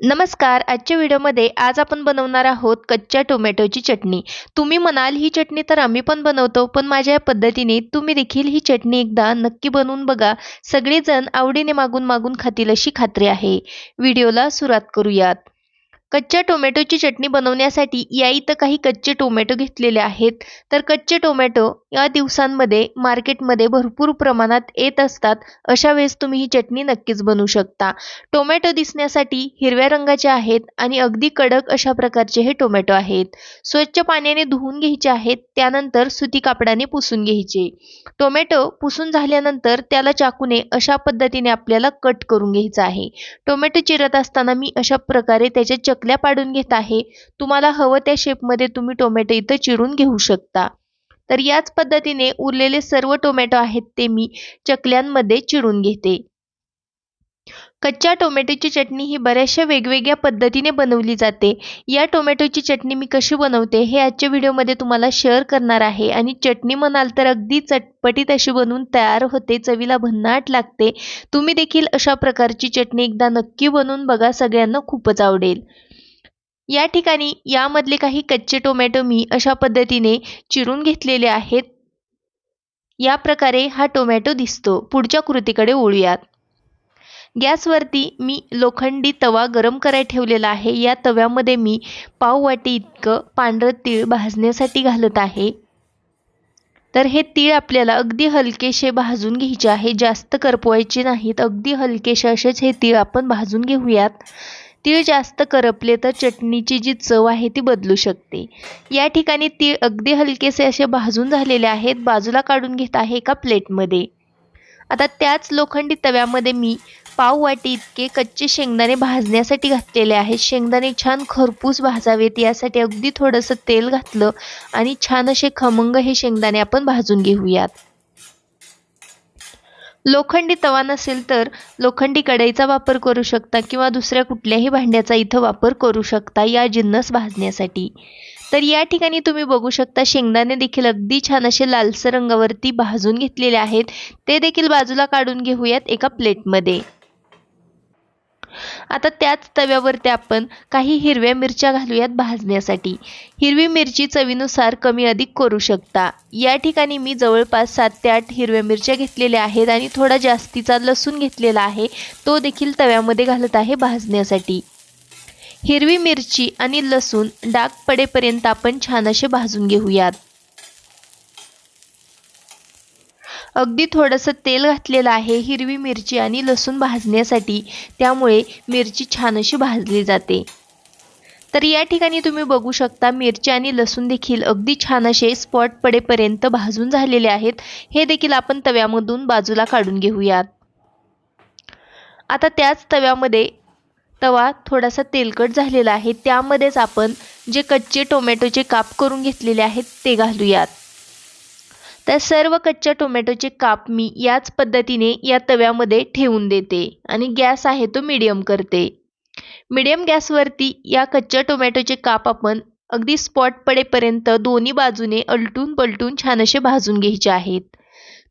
नमस्कार आजच्या व्हिडिओमध्ये आज आपण बनवणार आहोत कच्च्या टोमॅटोची चटणी. तुम्ही म्हणाल ही चटणी तर आम्ही पण बनवतो पण माझ्या या पद्धतीने तुम्ही देखील ही चटणी एकदा नक्की बनवून बघा. सगळेजण आवडीने मागून मागून खातील अशी खात्री आहे. व्हिडिओला सुरुवात करूयात. कच्च्या टोमॅटोची चटणी बनवण्यासाठी या इथं काही कच्चे टोमॅटो घेतलेले आहेत. तर कच्चे टोमॅटो या दिवसांमध्ये मार्केटमध्ये भरपूर प्रमाणात येत असतात. अशा वेळेस तुम्ही ही चटणी नक्कीच बनवू शकता. टोमॅटो दिसण्यासाठी हिरव्या रंगाचे आहेत आणि अगदी कडक अशा प्रकारचे हे टोमॅटो आहेत. स्वच्छ पाण्याने धुवून घ्यायचे आहेत त्यानंतर सुती कापडाने पुसून घ्यायचे. टोमॅटो पुसून झाल्यानंतर त्याला चाकूने अशा पद्धतीने आपल्याला कट करून घ्यायचं आहे. टोमॅटो चिरत असताना मी अशा प्रकारे त्याच्या चकल्या पाडून घेत आहे. तुम्हाला हवं त्या शेपमध्ये तुम्ही टोमॅटो इथं चिरून घेऊ शकता. तर याच पद्धतीने उरलेले सर्व टोमॅटो आहेत ते मी चकल्यांमध्ये चिरून घेते. कच्च्या टोमॅटोची चटणी ही बऱ्याचशा वेगवेगळ्या पद्धतीने बनवली जाते. या टोमॅटोची चटणी मी कशी बनवते हे आजच्या व्हिडिओमध्ये तुम्हाला शेअर करणार आहे. आणि चटणी म्हणाल तर अगदी चटपटीत अशी बनवून तयार होते चवीला भन्नाट लागते. तुम्ही देखील अशा प्रकारची चटणी एकदा नक्की बनवून बघा सगळ्यांना खूपच आवडेल. या ठिकाणी यामधले काही कच्चे टोमॅटो मी अशा पद्धतीने चिरून घेतलेले आहेत. या प्रकारे हा टोमॅटो दिसतो. पुढच्या कृतीकडे ओळूयात गॅसवरती मी लोखंडी तवा गरम करायला ठेवलेला आहे. या तव्यामध्ये मी पाव वाटी इतकं पांढरं तीळ भाजण्यासाठी घालत आहे. तर हे तीळ आपल्याला अगदी हलकेसे भाजून घ्यायचे आहे. जास्त करपवायचे नाहीत. अगदी हलकेसे असेच हे तीळ आपण भाजून घेऊयात. तीळ जास्त करपले तर चटणीची जी चव आहे ती बदलू शकते. या ठिकाणी तीळ अगदी हलकेसे असे भाजून झालेले आहेत. बाजूला काढून घेत आहे एका प्लेटमध्ये. आता त्याच लोखंडी तव्यामध्ये मी पाव वाटी इतके कच्चे शेंगदाणे भाजण्यासाठी घातलेले आहेत. शेंगदाणे छान खरपूस भाजावेत. यासाठी अगदी थोडंसं तेल घातलं आणि छान असे खमंग हे शेंगदाणे आपण भाजून घेऊयात. लोखंडी तवा नसेल तर लोखंडी कढईचा वापर करू शकता किंवा दुसऱ्या कुठल्याही भांड्याचा इथं वापर करू शकता या जिन्नस भाजण्यासाठी. तर या ठिकाणी तुम्ही बघू शकता शेंगदाणे देखील अगदी छान असे लालसर रंगावरती भाजून घेतलेले आहेत. ते देखील बाजूला काढून घेऊयात एका प्लेटमध्ये. आता त्याच तव्यावरती आपण काही हिरव्या मिरच्या घालूयात भाजण्यासाठी. हिरवी मिरची चवीनुसार कमी अधिक करू शकता. या ठिकाणी मी जवळपास सात ते आठ हिरव्या मिरच्या घेतलेल्या आहेत आणि थोडा जास्तीचा लसूण घेतलेला आहे. तो देखील तव्यामध्ये घालत आहे भाजण्यासाठी. हिरवी मिरची आणि लसूण डाग पडेपर्यंत आपण छान असे भाजून घेऊयात. अगदी थोडंसं तेल घातलेलं आहे हिरवी मिरची आणि लसूण भाजण्यासाठी. त्यामुळे मिरची छान अशी भाजली जाते. तर या ठिकाणी तुम्ही बघू शकता मिरची आणि लसूण देखील अगदी छान असे स्पॉट पडेपर्यंत भाजून झालेले आहेत. हे देखील आपण तव्यामधून बाजूला काढून घेऊयात. आता त्याच तव्यामध्ये तवा थोडासा तेलकट झालेला आहे. त्यामध्येच आपण जे कच्चे टोमॅटोचे काप करून घेतलेले आहेत ते घालूयात. तर सर्व कच्च्या टोमॅटोचे काप मी याच पद्धतीने या तव्यामध्ये ठेवून देते आणि गॅस आहे तो मीडियम करते. मीडियम गॅसवरती या कच्च्या टोमॅटोचे काप आपण अगदी स्पॉट पडेपर्यंत दोन्ही बाजूने अलटून पलटून छान असे भाजून घ्यायचे आहेत.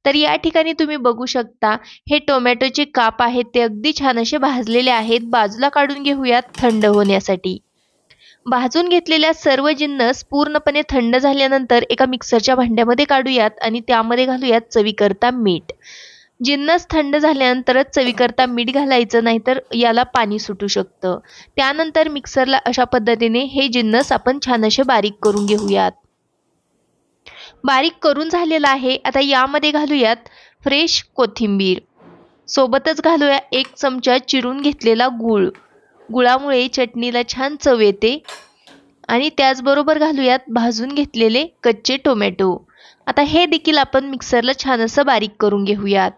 तर या ठिकाणी तुम्ही बघू शकता हे टोमॅटोचे काप आहेत ते अगदी छान असे भाजलेले आहेत. बाजूला काढून घेऊयात थंड होण्यासाठी. भाजून घेतलेल्या सर्व जिन्नस पूर्णपणे थंड झाल्यानंतर एका मिक्सरच्या भांड्यामध्ये काढूयात आणि त्यामध्ये घालूयात चवीकरता मीठ. जिन्नस थंड झाल्यानंतरच चवीकरता मीठ घालायचं नाहीतर याला पाणी सुटू शकतं. त्यानंतर मिक्सरला अशा पद्धतीने हे जिन्नस आपण छान असे बारीक करून घेऊयात. बारीक करून झालेला आहे. आता यामध्ये घालूयात फ्रेश कोथिंबीर. सोबतच घालूया एक चमचा चिरून घेतलेला गूळ. गुळामुळे चटणीला छान चव येते. आणि त्याचबरोबर घालूयात भाजून घेतलेले कच्चे टोमॅटो. आता हे देखील आपण मिक्सरला छान असं बारीक करून घेऊयात.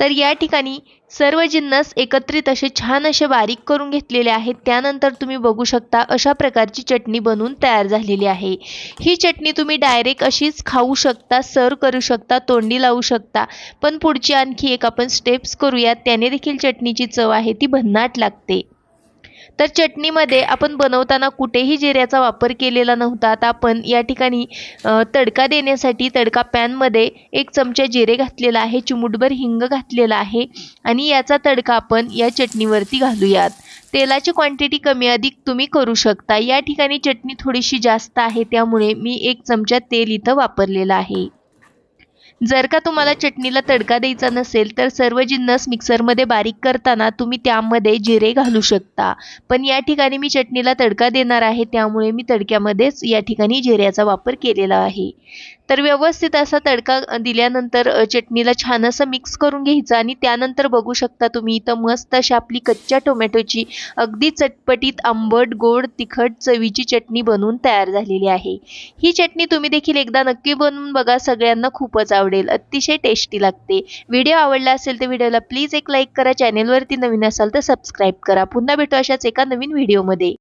तर या ठिकाणी सर्व जिन्नस एकत्रित असे छान असे बारीक करून घेतलेले आहेत. त्यानंतर तुम्ही बघू शकता अशा प्रकारची चटणी बनवून तयार झालेली आहे. ही चटणी तुम्ही डायरेक्ट अशीच खाऊ शकता सर्व करू शकता तोंडी लावू शकता. पण पुढची आणखी एक आपण स्टेप्स करूयात. त्याने देखील चटणीची चव आहे ती भन्नाट लागते. तर चटणीमध्ये आपण बनवताना कुठेही जिऱ्याचा वापर केलेला नव्हता. आता आपण या ठिकाणी तडका देण्यासाठी तडका पॅनमध्ये एक चमचा जिरे घातलेला आहे चिमूटभर हिंग घातलेला आहे आणि याचा तडका आपण या चटणीवरती घालूयात. तेलाची क्वांटिटी कमी अधिक तुम्ही करू शकता. या ठिकाणी चटणी थोडीशी जास्त आहे त्यामुळे मी एक चमचा तेल इथं वापरलेलं आहे. जर का तुम्हाला चटणीला तडका द्यायचा नसेल तर सर्व जिन्नस मिक्सरमध्ये बारीक करताना तुम्ही त्यामध्ये जिरे घालू शकता. पण या ठिकाणी मी चटणीला तडका देणार आहे त्यामुळे मी तडक्यामध्येच या ठिकाणी जिऱ्याचा वापर केलेला आहे. तर व्यवस्थित असा तडका दिल्यानंतर चटणीला छान असं मिक्स करून घ्यायचं आणि त्यानंतर बघू शकता तुम्ही इथं मस्त अशी आपली कच्च्या टोमॅटोची अगदी चटपटीत आंबट गोड तिखट चवीची चटणी बनवून तयार झालेली आहे. ही चटणी तुम्ही देखील एकदा नक्की बनवून बघा सगळ्यांना खूपच आवडेल अतिशय टेस्टी लागते. व्हिडिओ आवडला असेल तर व्हिडिओला प्लीज एक लाईक करा चॅनेलवरती नवीन असाल तर सबस्क्राईब करा. पुन्हा भेटू अशाच एका नवीन व्हिडिओमध्ये